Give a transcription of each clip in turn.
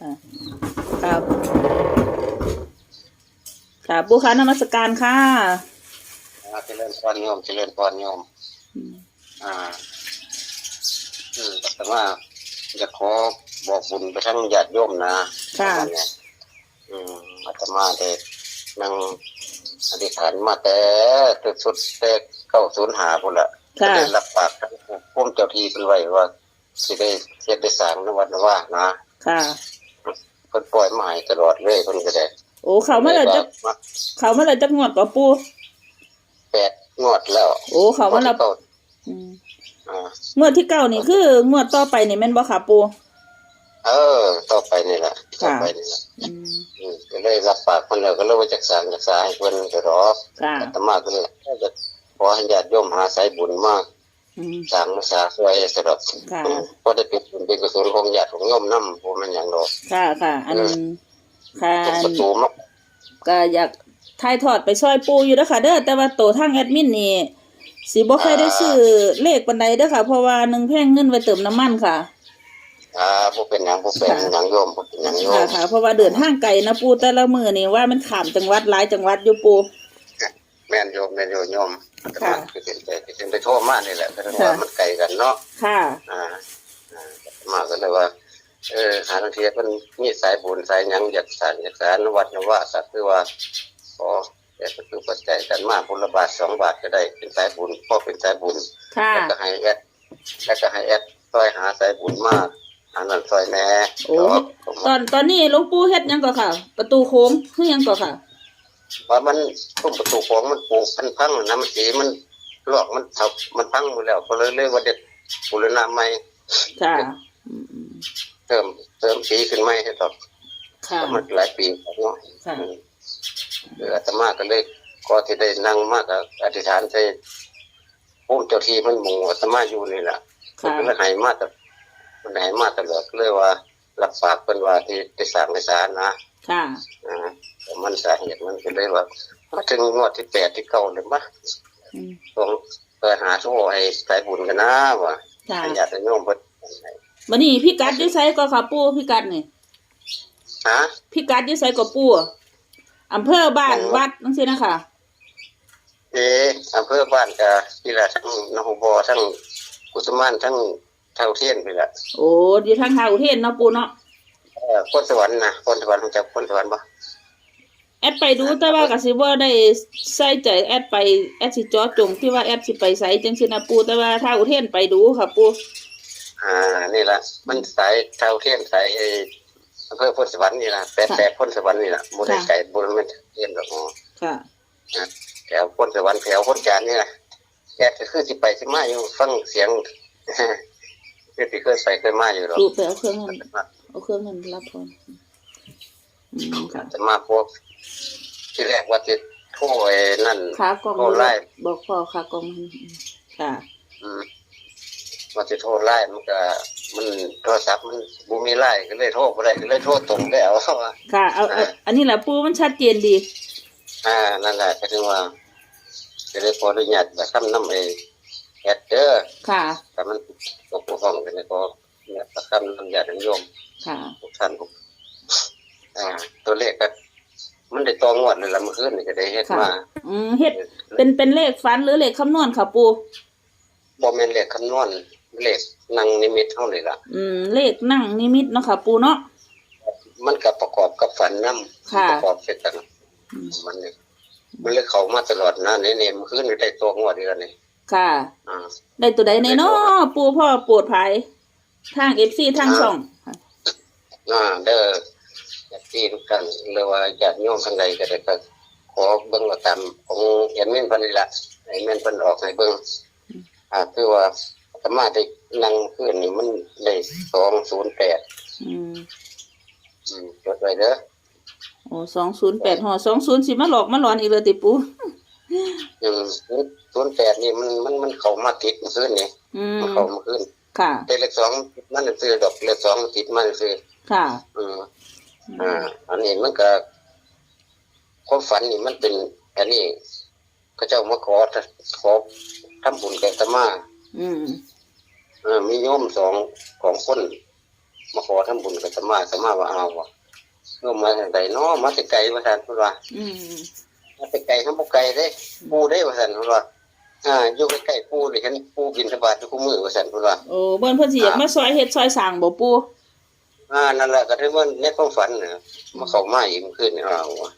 ค่ะครับค่ะปูคะนมัสการค่ะอ่าเจริญพรโยมเจริญพรโยมอืมอ่าอืมแต่ว่าจะขอบอกบุญไปทั้งญาติโยมนะค่ะวันเนี้ยอืมอาตมาได้นั่งอธิษฐานมาแต่จุดสุดแต่เข้าศูนย์หาพุ่นละค่ะก็ได้รับปากทั้งพุ่มเจ้าทีเป็นไว้ว่าสิได้เฮ็ดได้สร้างนวัดนว่านะ ค่ะ เพิ่นปล่อยมาให้ตลอดเลยเพิ่นก็ได้โอ้เขาเมื่อไหรจะมาเขาเมื่อไหรจะงวดกับปูแปดงวดแล้ว โอ้เขาเมื่อไหรก็อืมอ่างวดที่เก้านี่คืองวดต่อไปนี่แม่นบ่ค่ะปูเออ ต่อไปนี่แหละต่อไปนี่แหละอืมอืมก็เลยรับปากมันแล้วก็เลยว่าจักสร้างจักษาให้เพิ่นก็รอกค่ะอาตมาก็เลยจะขอให้ญาติโยมหาสายบุญมากอืม สร้างมาสาช่วยสำหรับค่ะเพราะได้เป็นบุญเป็นกุศลของญาติของโยมนำบ่แม่นหยังดอกค่ะค่ะ อันค่ะเป็นประตูมักก็อยากถ่ายทอดไปช่วยปูอยู่เด้อค่ะ เด้อแต่ว่าโตทางแอดมินนี่สิบ่เคยได้ซื้อเลขปานใดเด้อค่ะ เพราะว่าหนึงแพงเงินไว้เติมน้ำมันค่ะ อ่าบ่เป็นหยังบ่เป็นหยังโยมบ่เป็นหยังโยค่ะมค่ะเพราะว่าเดินทางไกลนะปูแต่ละมื้อนี่ว่ามันข้ามจังหวัดหลายจังหวัดอยู่ปู แม่นโยมแม่นโยมโยมอาตมาค่ะคือเป็นใจคือไปโทษมานี่แหละเพราะว่าค่ะมันไกลกันเนาะค่ะ อ่าอ่ามาก็เลยว่า เออหาทางเทียมันมีสายบุญสายหยังอยากสารอยากสารวัดนว่าสัตว์คือว่าขอแต่ก็คือปัจจัยกันมากบุญละบาทสองบาทก็ได้เป็นสายบุญพอเป็นสายบุญ ค่ะ แล้วก็ให้แอดแล้วก็ให้แอดซอยหาสายบุญมากอันนั้นซอยแหน่โอ้ตอนตอนนี้หลวงปู่เฮ็ดหยังก็ค่ะ ประตูโค้งคือหยังก็ค่ะ ว่ามันตุ้มประตูของมันปลูกพันพังน้ำสีมันลอกมันทับมันพังหมดแล้วก็เลยเลยว่าเด็ดบุรณะใหม่ค่ะอืมอืมเติมเติมสีขึ้นใหม่ให้ต่อค่ะมันหลายปีแล้วเนาะค่ะอืมเอออาตมาก็เลยก็ที่ได้นั่งมากกับอธิษฐานใจพุ่มเจ้าที่มันหมู่อาตมาอยู่นี่แหละค่ะมันก็ให้มาแต่มันให้มาตลอดเลยว่ารับปากเป็นว่าที่ได้สร้างในศาลนะ ค่ะอ่าแต่มันสาเหตุมันก็เลยว่ามาถึงงวดที่แปดที่เก้าเลยมะอืมต้องเปิดหาโชว์ให้สายบุญกันนะว่าค่ะให้ญาติโยมเพิ่นบัดนี้พี่กัดอยู่ไสก็ค่ะปู่พี่กัดนี่ฮะพี่กัดอยู่ไสก็ปู่อำเภอบ้านวัดจังซี่นะคะเอออำเภอบ้านกับที่ละทั้งนหูบอทั้งกุสมานทั้งเท่าเทียนไปละโอ้อยู่ทางทางอุเทนเนาะปู่เนาะ เออคนสวรรค์นะคนสวรรค์รู้จักคนสวรรค์ปะแอดไปดูแต่ว่าก็สิบ่ได้ใส่ใจแอดไปแอดสิเจอจงที่ว่าแอดสิไปไสจังซี่นะปู่แต่ว่าทางอุเทนไปดูค่ะปู่อ่านี่ละมันสายเท่าเทียนสายไอ้อำเภอพ้นสวรรค์นี่ละแปดแปดพ้นสวรรค์นี่ละบุได้ไก่บุญมันเทียนดอกอ๋อค่ะนะแถวพ้นสวรรค์แถวพ้นจานนี่ละแกก็คือสิไปสิมาอยู่ฟังเสียงคือที่เคยไปเคยมาอยู่หรอกลูกไปเอาเครื่องนั้น เอาเครื่องนั้นรับพรอืมค่ะจะมาพวกที่แรกว่าจะโทรไอ้นั่นขากล่องโทรไล่บอกพ่อขากล่องมันค่ะอืมว่าจะโทรไล่มันก็ มันโทรศัพท์มันบูมีไล่ก็เลยโทรบ่ได้ก็เลยโทรตรงแล้วว่าค่ะเอาเอาอันนี้แหละปูมันชัดเจนดี อ่านั่นแหละก็ถึงว่าจะได้ขออนุญาตแบบคำน้ำเองแอดเดอร์ค่ะแต่มันตกห้องกันเลยก็เนี่ยประคำน้ำยาถึงโยม ค่ะทุกท่านทุกอ่า ตัวเลขก็มันได้ตองวดเลยละเมื่อคืนนี่ก็ได้เฮ็ดมาอืมเฮ็ดเป็นเป็นเลขฟันหรือเลขคำนวณค่ะปู บ่แม่นเลขคำนวณเลขนั่งนิมิตเท่านี่ล่ะ อืม เลขนั่งนิมิตเนาะค่ะปูเนาะ มันก็ประกอบกับฝันนํค่ะ ประกอบเสร็จกันอืมมันนี่มันเลยเข้ามาตลอดนะนี่นี่มันขึ้นได้ตัวงวดเดือนนี่ค่ะ อ่า ได้ตัวใดในเนาะปูพ่อโปวดภัยทางเอฟซีทางช่อง ค่ะอ่าเด้อญาติทุกท่านหรือว่าญาติโยมทั้งใดก็ได้ก็ขอเบิ่งว่าตามของเห็นแม่นเพิ่นนี่ล่ะให้แม่นเพิ่นออกให้เบิ่งอ่าคือว่าสามารถได้นั่งขึ้นนี่มันได้208อืมอืมจดไว้เด้อโอ้สองศูนย์แปดห่อสองศูนย์สิมาหลอกมาหลอนอีกเลยติปู อืม08นี่มันมันมันเข้ามาติดเมื่อคืนนี่อืมมันเข้ามาคืน ค่ะ แต่เลขสองมันซื้อดอกเลขสองติดมันซื้อ ค่ะ อืมอ่า อันนี้มันก็ความฝันนี่มันเป็นอันนี้เขาเจ้ามาขอขอทำบุญแก่อาตมาอืมเออมีโยมสองของคน มาขอทำบุญกับสมาสมาว่าเอาวะโยมมาจากไหนเนาะมาจากไกลว่าสันพูดว่าอืมมาจากไกลทั้งบุไกลเด้ปูได้ว่าสันพูดว่าอ่าอยู่ใกล้ๆปูเลยเห็นปูบินสบาททุกมือว่าสันพูดว่าโอ้เบิ่นเพิ่นสิอยากมาซอยเฮ็ดซอยสร้างบ่ปู อ่านั่นแหละก็ถือว่าในความฝันนะมาเข้ามาอีกขึ้นเอาวะ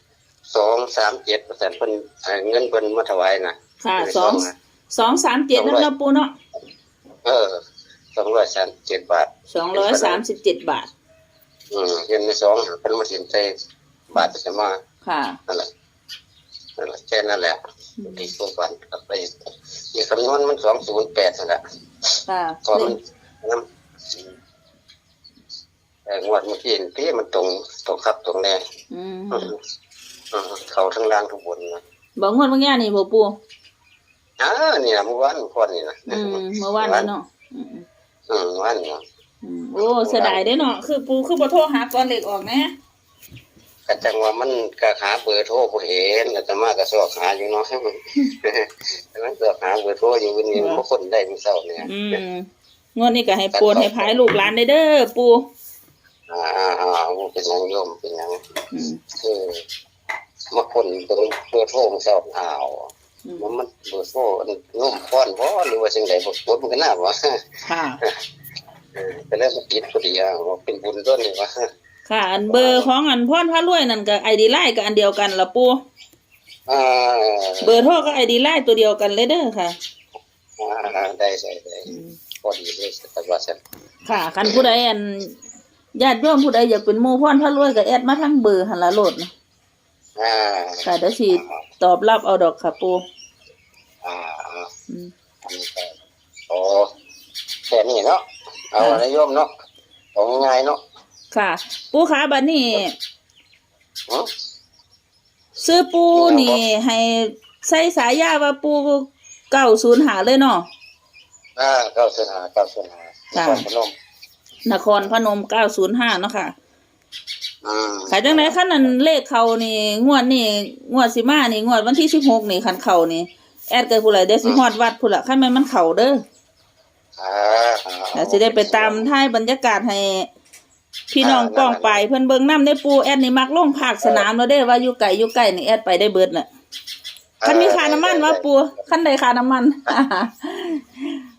สองสามเจ็ดเปอร์เซ็นต์เพิ่นเอ่อเงินเพิ่นมาถวายนะค่ะในสองนะสองสามเจ็ดนั่นเนาะปูเนาะเออสองร้อยสามเจ็ดบาทสองร้อยสามสิบเจ็ดบาท อืมเงินในสองเพิ่นมาสินใจบาทจะมาค่ะนั่นแหละนั่นแหละแค่นั้นแหละที่ความฝันกลับไปอีกคำนวณมันสองศูนย์แปดนั่นแหละค่ะพอมันน้ำแต่ งวดเมื่อกี้ที่มันตรงตรงครับตรงแน่อืมอืมอืมเขาทั้งล่างทุกบนนะบอกงวดบางอย่างนี่บ่ปูอ่านี่นะเมื่อวานก่อนนี่นะอืมเมื่อวานนี้เนาะอืมอืมเมื่อวานเนาะอืมโอ้เสียดายเด้เนาะคือปูคือบ่โทรหาก่อนเลขออกแน่กะจังว่ามันก็หาเบอร์โทรบ่เห็นแล้วจะมากระสอกหาอยู่เนาะแต่มันสอกหาเบอร์โทรอยู่วันนี้มันบ่คนได้มื้อเช้าเนี่ยอืมงวดนี้ก็ให้ปูนให้พายลูกหลานได้เด้อปู อ่าอ่าอ่าเป็นยังโยมเป็นยังอืมคือมาคนเบิ่งเบอร์โทรมื้อเช้าอ้าวมันมันเบอร์โทรอันโน้มพรบ่หรือว่าจังไดบ่กดมันก็น่าว่ค่ะเออก็เลยมาติดพอดีอะว่าเป็นบุญต้นนี่ว่าค่ะ อันเบอร์ของอันพรพระรวยนั่นก็ไอดีไลน์ก็อันเดียวกันละปูอ่าเบอร์โทรก็ไอดีไลน์ตัวเดียวกันเลยเด้อค่ะอ่าได้ได้ได้พอดีเลยแต่ว่าซั่นค่ะคันผู้ใดอัน ญาติโยมผู้ใดอยากเป็นหมู่พรพระรวยก็แอดมาทางเบอร์หันละโหลดนะอ่าค่ะเดี๋ยวสิตอบรับเอาดอกค่ะปูอ่าอ่าอืมอันนี้ก็โอ้แค่นี้เนาะเอาอะไรโยมเนาะเอาง่ายๆเนาะค่ะ ปูขาบัดนี้หือซื้อปูนี่ให้ใส่สายยาว่าปูเก้าศูนย์หาเลยเนาะอ่าเก้าเสนหาเก้าเสนหาค่ะ นครพนม นครพนมเก้าศูนย์ห้าเนาะค่ะอืมขายจังไดคันนั้นเลขเขานี่งวดนี่งวดสิมานี่งวดวันที่สิบหกนี่คันเขานี่แอดเกิดผู้ใดเดี๋ยวสิฮอดวัดผู้ละคันแม่นมันเขาเด้ออ่าอ่าแล้วสิได้ไปตามท้ายบรรยากาศให้ พี่น้องป้องไปเพิ่นเบิ่งน้ำได้ปูแอดนี่มักลงภาคสนามแล้วเด้ว่าอยู่ไกลอยู่ใกล้นี่แอดไปได้เบิดน่ะคันมีค่าน้ำมันวะปูคันใดค่าน้ำมัน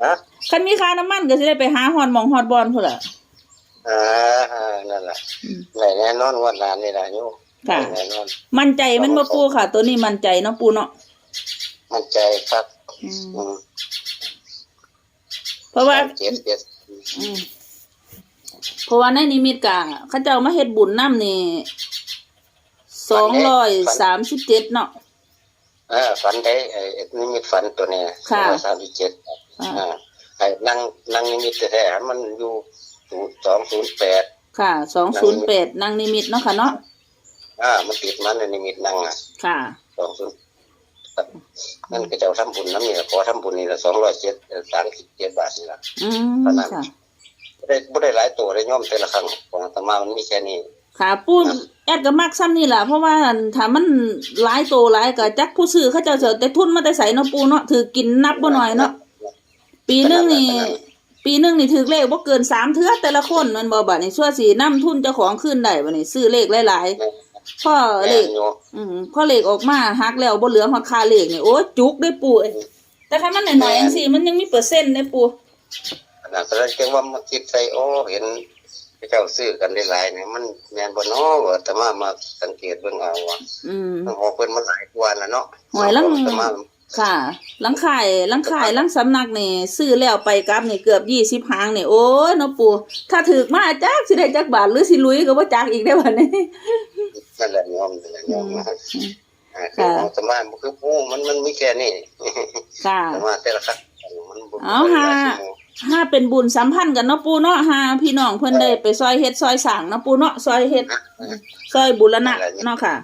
ฮะ คันมีค่าน้ำมันก็สิได้ไปหาฮอดหมองฮอดบอนพุ่นล่ะอ่าอ่านั่นแหละอืม ไหนแน่นอนวันลานนี่แหละโยมค่ะแน่นอน มั่นใจมันบ่ปูค่ะ ตัวนี้มั่นใจเนาะปูเนาะมั่นใจครับอืมอืมเพราะว่า เจ็ดเจ็ดอืมเพราะว่าในนิมิตกะเขาเจ้ามาเฮ็ดบุญน้ำนี่สองร้อยสามสิบเจ็ดเนาะ เออฝันได้ไอ้ไอ้นิมิตฝันตัวเนี้ยค่ะสามสิบเจ็ดอ่า อ่าไอ้ นั่งนั่งนิมิตแท้ๆมันอยู่ศูนย์สองศูนย์แปดค่ะสองศูนย์แปดนางนิมิตเนาะค่ะเนาะอ่า มันติดมันในนิมิตนั่งอะ ค่ะสองศูนย์นั่นก็เจ้าทำบุญน้ำนี่ละขอทำบุญนี่ละสองร้อยเจ็ดสามสิบเจ็ดบาทนี่ละอืมค่ะบ่ได้บ่ได้หลายตัวได้ย่อมแต่ละครั้งของอาตมามันมีแค่นี้ค่ะปูแอดก็มักซ้ำนี่แหละเพราะว่าถ้ามันหลายโตหลายก็จักผู้ซื้อเขาเจ้าเสียแต่ทุนมาแต่ใส่เนาะปูเนาะถือกินนับบ่หน่อยเนาะ ปีหนึงนี่ปีหนึงนี่ถือเลขบ่เกินสามเทื่อแต่ละคนแมันบ่บัดนี่ชั่วสินํทุนเจ้าของขึ้นได้บัดนี้ซื้อเลขหลายๆพ่อเลขแม่นอยู่อืมพอเลขออกมาหักแล้วบ่เหลือฮอดค่าเลขนี่โอ้ยจุกได้ปูเอ้ยแต่ถ้ามันน้อยๆจังซี่มันยังมีเปอร์เซ็นต์ได้ปูขนาดนั้นจังว่ามาคิดใส่โอ้เห็นเจ้าซื้อกันได้หลายเนี่ยมันแม่นบ่เนาะว่าอาตมามาสังเกตเบิ่งเอาว่าอืมมันออกเพิ่นมาหลายกว่าแล้วเนาะหวยลังอาตมา ค่ะหลังขายหลังขายหลังสำนักนี่ซื้อแล้วไปกลับนี่เกือบ20หางนี่โอ้ยเนาะปูถ้าถูกมาจักสิได้จักบาทหรือสิลุยก็บ่จักอีกได้บัดนี้นั่นแหละยอมนั่นแหละยอมนะอืมอ่าคือของอาตมาบ่คือผู้มันมันมีแค่นี้ค่ะอาตมาแต่ละครั้งมันบ่เอาหาถ้าเป็นบุญสัมพันธ์กันเนาะปูเนาะหาพี่น้องเพิ่นได้ไปซอยเฮ็ดซอยสร้างเนาะปูเนาะซอยเฮ็ดซอยบุรณะเนาะค่ะ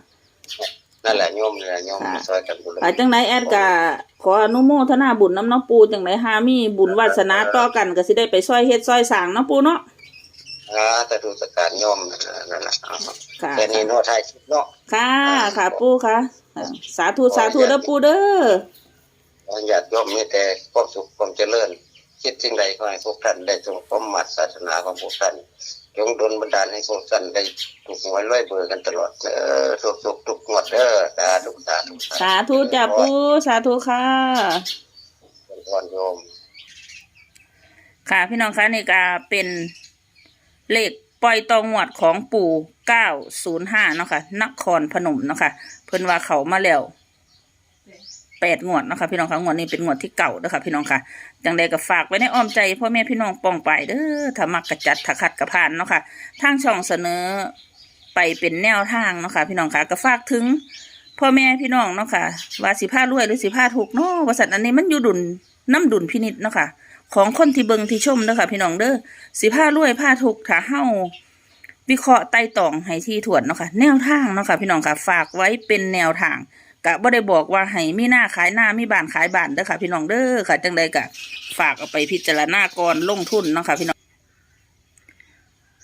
นั่นแหละโยมนี่แหละโยมค่ะซอยกันบุญอาจังไหนแอดก็ขออนุโมทนาบุญน้ำเน้องปูจังไหนหามีบุญวาสนาต่อกันก็สิได้ไปซอยเฮ็ดซอยสร้างเนาะปูเนาะอ่าแต่ดูสการโยมนั่นแหละเอาค่ะ แค่นี้เนาะท้ายคลิปเนาะ ค่ะค่ะปูค่ะอ่าสาธุสาธุเด้อปูเด้อญาติโยมมีแต่ความสุขความเจริญ คิดสิ่งใดขอให้พวกท่านได้จงสมมัติศาสนาของพวกท่านจจ งดลบันดาลให้พวกท่นได้ถูกหวยรวยเบอร์กันตลอดเออสุขสุขทุกงวดเด้อสาธุสาธุสาธุจ้าปูสาธุค่ะอ่อนโยม ค่ะพี่น้องคะนี่ก็เป็นเลขปล่อยตองหวดของปู่เก้าศูนย์ห้าเนาะค่ะนครพนมเนาะค่ะ เพิ่นว่าเขามาแล้ว แปดงวดนะค่ะพี่น้องคะงวดนี้เป็นงวดที่เก่าเด้อค่ะพี่น้องค่ะจังใดก็ฝากไว้ในอ้อมใจพ่อแม่พี่น้องปองไปเด้อถ้ามักกระจัดถ้าขัดกระพานเนาะค่ะทางช่องเสนอไปเป็นแนวทางเนาะค่ะพี่น้องค่ะก็ฝากถึงพ่อแม่พี่น้องเนาะค่ะว่าสิผ้ารวยหรือสิผ้าถูกเนาะว่าสัตว์อันนี้มันอยู่ดุลน้ำดุลพินิจเนาะค่ะของคนที่เบิงที่ชมเด้อค่ะพี่น้องเด้อสิผ้ารวยผ้าถูกถ้าเฮาวิเคราะห์ไต่ตองให้ที่ถวนเนาะค่ะแนวทางเนาะค่ะพี่น้องค่ะฝากไว้เป็นแนวทาง กะบ่ได้บอกว่าให้มีหน้าขายหน้ามีบ้านขายบ้านเด้อค่ะ พี่น้องเด้อค่ะจังใดกะ ฝากเอาไปพิจารณาก่อนลงทุนเนาะค่ะพี่น้อง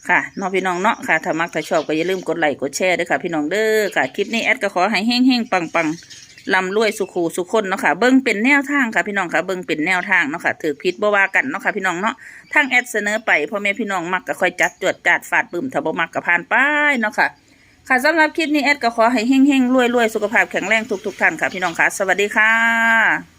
ค่ะน้องพี่น้องเนาะค่ะถ้ามักถ้าชอบก็อย่าลืมกดไลค์กดแชร์ด้วยค่ะ พี่น้องเด้อค่ะคลิปนี้แอดก็ขอให้เฮงเฮงปังปังลำรวยสุขูสุขคนเนาะค่ะเบิ้งเป็นแนวทางค่ะพี่น้องค่ะเบิ้งเป็นแนวทางเนาะค่ะถือพิษบ่ว่ากันเนาะค่ะพี่น้องเนาะทางแอดเสนอไปพ่อแม่พี่น้องมักก็ค่อยจัดจวดจัดฟาดปึ้มถ้าบ่มักก็ผ่านไปเนาะค่ะ ค่ะสำหรับคลิปนี้แอดก็ขอให้เฮงเฮงรวยรวยสุขภาพแข็งแรงทุกทุกๆท่านค่ะพี่น้องค่ะ สวัสดีค่ะ